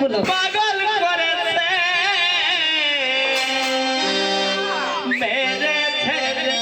বলো। পাগল করেছে। মেরে ছেড়ে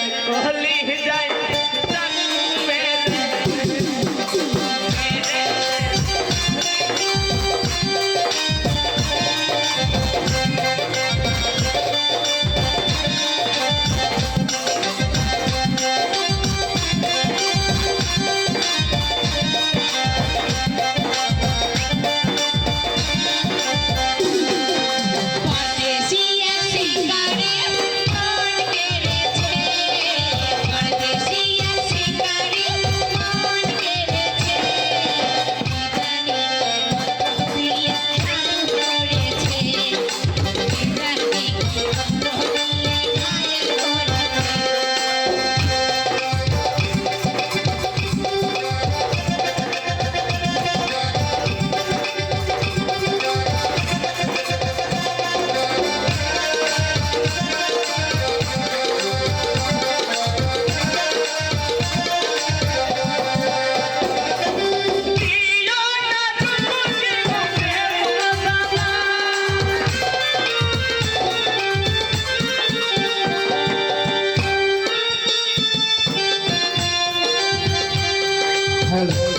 hell.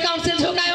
Council to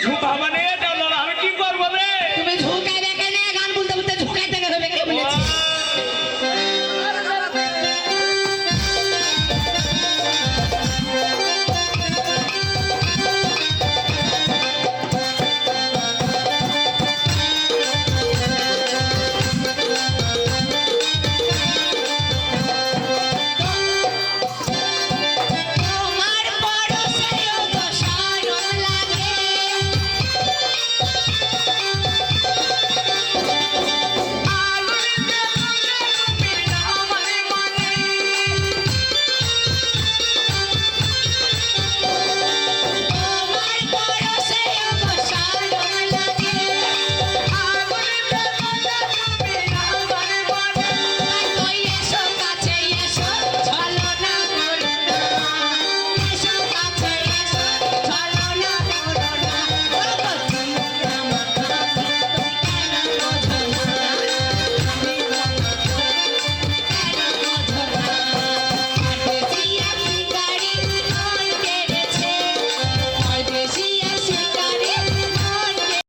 झुकावने